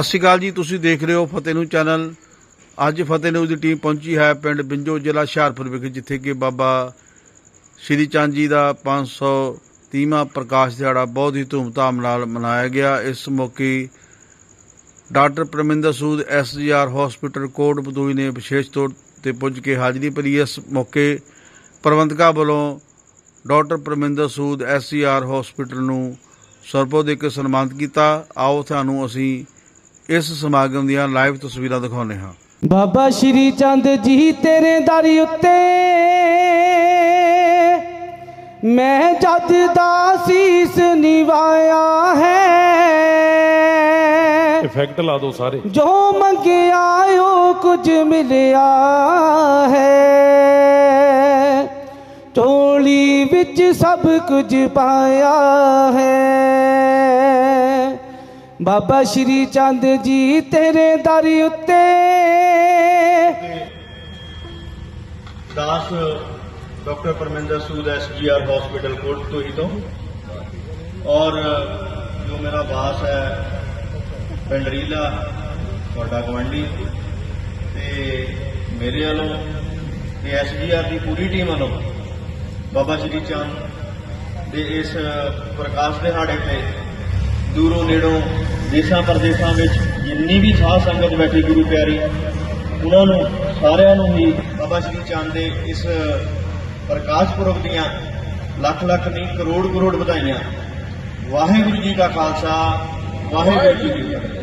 ਸਤਿ ਸ਼੍ਰੀ ਅਕਾਲ ਜੀ, ਤੁਸੀਂ ਦੇਖ ਰਹੇ ਹੋ ਫਤਿਹ ਨੂੰ ਚੈਨਲ। ਅੱਜ ਫਤਿਹ ਨਿਊਜ਼ ਦੀ ਟੀਮ ਪਹੁੰਚੀ ਹੈ ਪਿੰਡ ਬਿੰਜੋ ਜ਼ਿਲ੍ਹਾ ਹੁਸ਼ਿਆਰਪੁਰ ਵਿਖੇ, ਜਿੱਥੇ ਕਿ ਬਾਬਾ ਸ਼੍ਰੀ ਚੰਦ ਜੀ ਦਾ 530ਵਾਂ ਪ੍ਰਕਾਸ਼ ਦਿਹਾੜਾ ਬਹੁਤ ਹੀ ਧੂਮਧਾਮ ਨਾਲ ਮਨਾਇਆ ਗਿਆ। ਇਸ ਮੌਕੇ doctor Parminder Sood SGR hospital, Kot Badui ਨੇ ਵਿਸ਼ੇਸ਼ ਤੌਰ ਤੇ ਪੁੱਜ ਕੇ ਹਾਜ਼ਰੀ ਭਰੀ। ਇਸ ਮੌਕੇ ਪ੍ਰਬੰਧਕਾਂ ਵੱਲੋਂ doctor Parminder Sood SGR hospital ਨੂੰ ਸਰਪੋ ਦੇ ਕੇ ਸਨਮਾਨਿਤ ਕੀਤਾ। ਆਓ, ਤੁਹਾਨੂੰ ਅਸੀਂ ਇਸ ਸਮਾਗਮ ਦੀਆਂ ਲਾਈਵ ਤਸਵੀਰਾਂ ਦਿਖਾਉਂਦੇ ਹਾਂ। ਬਾਬਾ ਸ਼੍ਰੀ ਚੰਦ ਜੀ ਤੇਰੇ ਦਰ ਉੱਤੇ। ਮੈਂ ਜਦ ਦਾ ਸੀਸ ਨਿਵਾਇਆ ਹੈ। ਇਫੈਕਟ ਲਾ ਦਿਓ ਸਾਰੇ। ਜੋ ਮੰਗਿਆ ਉਹ ਕੁਝ ਮਿਲਿਆ ਹੈ। ਝੋਲੀ ਵਿੱਚ ਸਭ ਕੁਝ ਪਾਇਆ ਹੈ। ਬਾਬਾ ਸ਼੍ਰੀ ਚੰਦ ਜੀ ਤੇਰੇ ਦਰ ਉੱਤੇ। ਦਾਸ doctor Parminder Sood SGR hospital ਕੋਟ ਤੋਂ ਹੀ ਤੋਂ। ਔਰ ਜੋ ਮੇਰਾ ਬਾਸ ਹੈ ਪਿੰਡਰੀਲਾ ਤੁਹਾਡਾ ਗਵੰਡੀ ਤੇ ਮੇਰੇ ਵੱਲੋਂ ਤੇ ਐਸਜੀਆਰ ਦੀ ਪੂਰੀ ਟੀਮ ਵੱਲੋਂ ਬਾਬਾ ਸ਼੍ਰੀ ਚੰਦ ਦੇ ਇਸ ਪ੍ਰਕਾਸ਼ ਦਿਹਾੜੇ ਤੇ ਦੂਰੋਂ ਨੇੜੋਂ ਦੇਸ਼ਾਂ ਪ੍ਰਦੇਸ਼ਾਂ ਵਿੱਚ ਜਿੰਨੀ ਵੀ ਸਾਧ ਸੰਗਤ ਬੈਠੀ ਗੁਰੂ ਪਿਆਰੀ, ਉਹਨਾਂ ਨੂੰ ਸਾਰਿਆਂ ਨੂੰ ਹੀ ਬਾਬਾ ਸ਼੍ਰੀ ਚੰਦ ਦੇ ਇਸ ਪ੍ਰਕਾਸ਼ ਪੁਰਬ ਦੀਆਂ ਲੱਖ ਲੱਖ ਨਹੀਂ, ਕਰੋੜ ਕਰੋੜ ਵਧਾਈਆਂ। ਵਾਹਿਗੁਰੂ ਜੀ ਕਾ ਖਾਲਸਾ, ਵਾਹਿਗੁਰੂ ਜੀ ਕੀ ਫਤਿਹ।